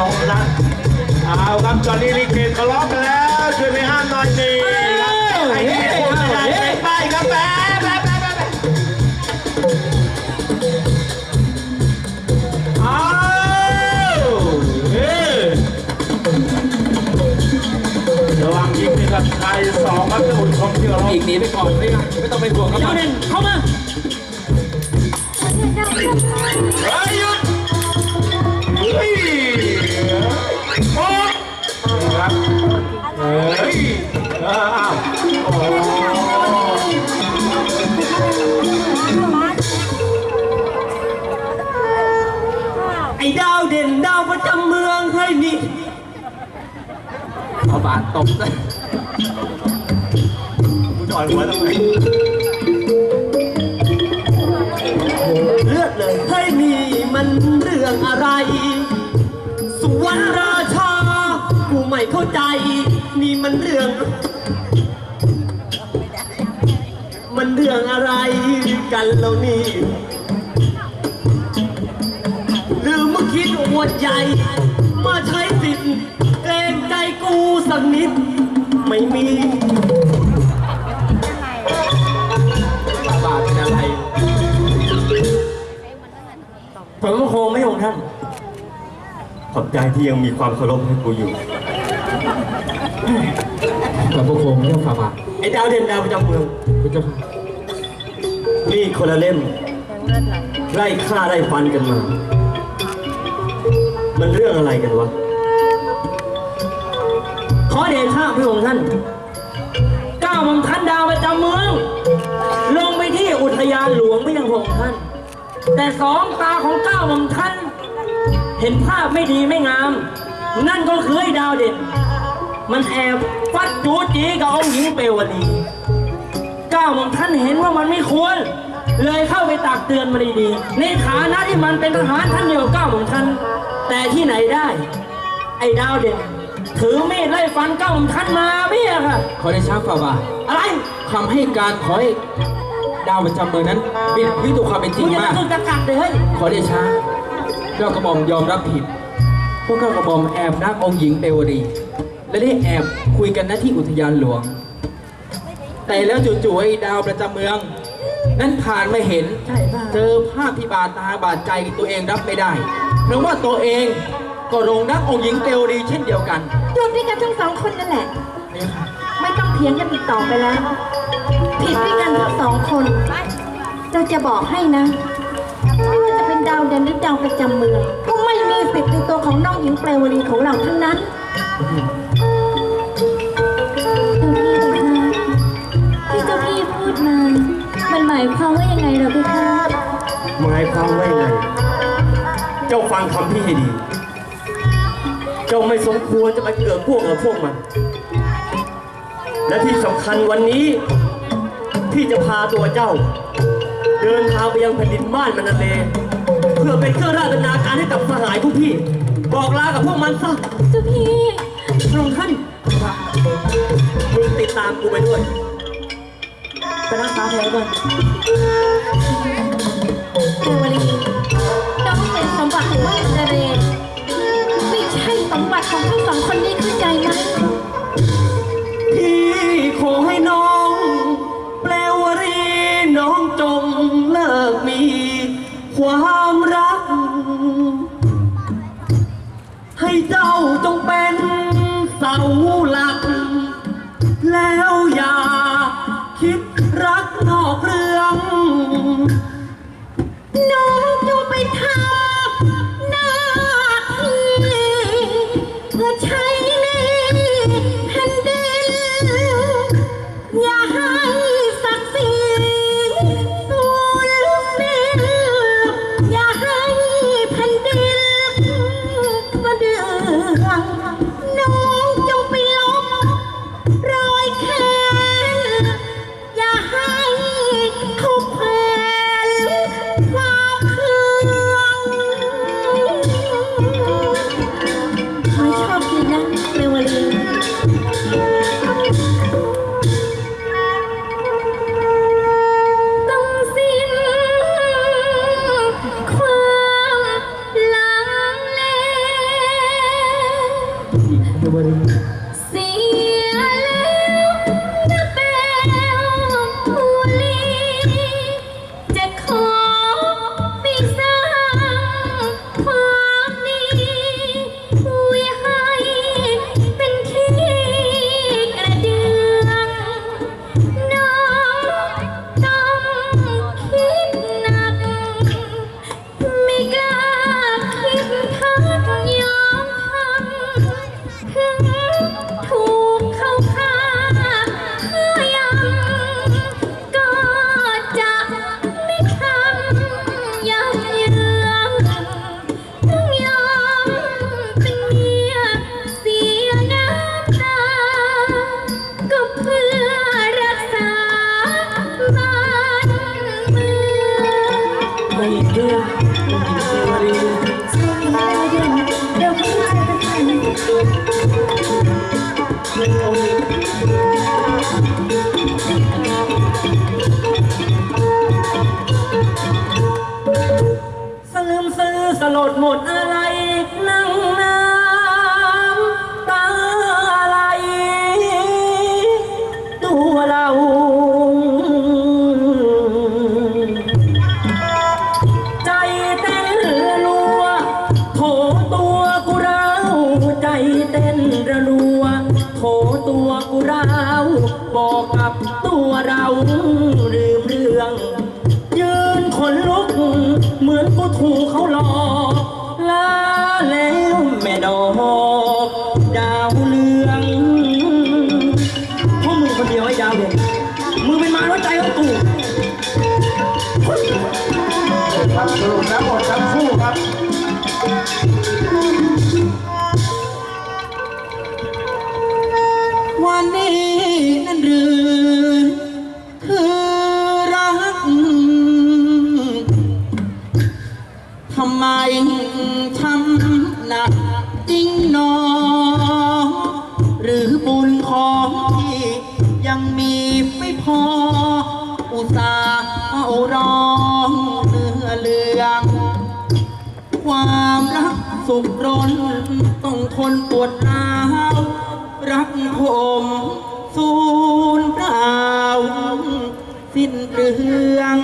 สองนัดเอาครับตอนนี้ลิเกทะเลาะกันแล้วช่วยไม่ห้ามหน่อยสิครับไอ้นี่พูดอะไรไม่ไปครับแป๊บแป๊บแป๊บแป๊บอ้าวเฮ้ยระวังยิงนี่ครับชายสองครับจะอุ่นของเที่ยวเราอีกหนีไปก่อนไม่ได้ไม่ต้องเป็นห่วงครับเจ้าเด่นเข้ามาเฮ้ เฮ้ยอ้าวโอ้ไอ้ดาวเด่นดาวประจำเมืองให้ยนี่เอาบาดตบซะกูจอ่อนหัวทำไมเลือดเลยให้ยนี่มันเรื่องอะไร สุวรรณราชา กูไม่เข้าใจ มันเรื่อง มันเรื่องอะไรกันแล้วนี่หรือมึงคิดอวดใหญ่ มาใช้สิทธิ์เกรงใจกูสักนิด ไม่มีบาดเป็นอะไรผมก็คงไม่ของท่าน ขอบใจที่ยังมีความเคารพให้กูอยู่ กับพวกโคมเรื่องฝ่าบาทไอ้ดาวเด่นดาวประจำเมืองพระเจ้าค่ะนี่คนละเล่มไล่ฆ่าไล่ฟันกันมา มันเรื่องอะไรกันวะ ขอเดชะพระองค์ท่านก้าวมังคันดาวประจำเมือง ลงไปที่อุทยานหลวงไม่ยังพระองค์ท่าน แต่สองตาของก้าวมังคันเห็นภาพไม่ดีไม่งาม นั่นก็คือไอ้ดาวเด่น มันแอบฟัดจูจีกับองค์หญิงเปลวดีก้าวมังคันเห็นว่ามันไม่ควร เลยเข้าไปตักเตือนมันดีๆในฐานะที่มันเป็นทหารท่านเดียวกับก้าวมังคันแต่ที่ไหนได้ ไอ้ดาวเด่น ถือมีดไล่ฟันเก้าของท่านมาเบี้ยค่ะ ขอได้ช้าฝ่าบาทอะไรคำให้การขอให้ดาวประจำเมืองนั้นบิดพิสูจความเป็นจริมึงงจะมากตึกตะกัดเลยเฮ้ย ขอได้ช้าเจ้ากระหม่อมยอมรับผิดพ วกข้ากระหม่อมแอบรักองค์หญิงเปวดี และได้แอบคุยกันณที่อุทยานหลวง แต่แล้วจู่ๆไอ้ดาวประจำเมือง นั้นผ่านมาเห็น ใช่ป่ะเจอภาพที่บาดตาบาดใจตัวเองรับไม่ได้ เพราะว่าตัวเองก็หลงรักองค์หญิงเปวดีเช่นเดียวกันอยู่ด้วยกันทั้งสองคนนั่นแหละไม่ต้องเถียงกันอีกต่อไปแล้ว ผิดด้วยกันทั้งสองคน เราจะบอกให้นะ ของน้องหญิงเปลวลีของเราทั้งนั้นเจ้าพี่คะที่เจ้าพี่พูดมา มันหมายความว่ายังไงเหรอพี่คะหมายความว่ายังไง เจ้าฟังคำพี่ให้ดี เจ้าไม่สมควรจะมาเกิดพวกกับพวกมัน และที่สำคัญวันนี้ พี่จะพาตัวเจ้า เดินทางไปยังแผ่นดินบ้านมันนาเลเพื่อเป็นเครื่องราชนาการให้กับสหายผู้พี่ บอกลากับพวกมันซะเจ้าพี่พระองค์ท่านมึงติดตามกูไปด้วยไปรักษาแผลก่อนเปลวลีน้องเป็นสมบัติของบ้านนาเรนไม่ใช่สมบัติของทั้งสองคนนี้เข้าใจไหมพี่ขอให้น้อง แปลวารีน้องจงเลิกมีความ สลืมซื้อสลดหมด ตัวเราลืมเรื่อง ยืนขนลุก เหมือนกูถูกเขาหลอกลาแล้วแม่ดอกดาวเรืองพราะมึงคนเดียวไอ้ดาวเรืองมึงเป็นมารวัดใจของกูครับสรุปแล้วหมดทั้งคู่ครับ ยังมีไม่พอ อุตส่าห์เอาร้องเนื้อเลือง ความรักสุขร้นต้องทนปวดร้าวรักผมสูญเปล่า สิ้นเปลือง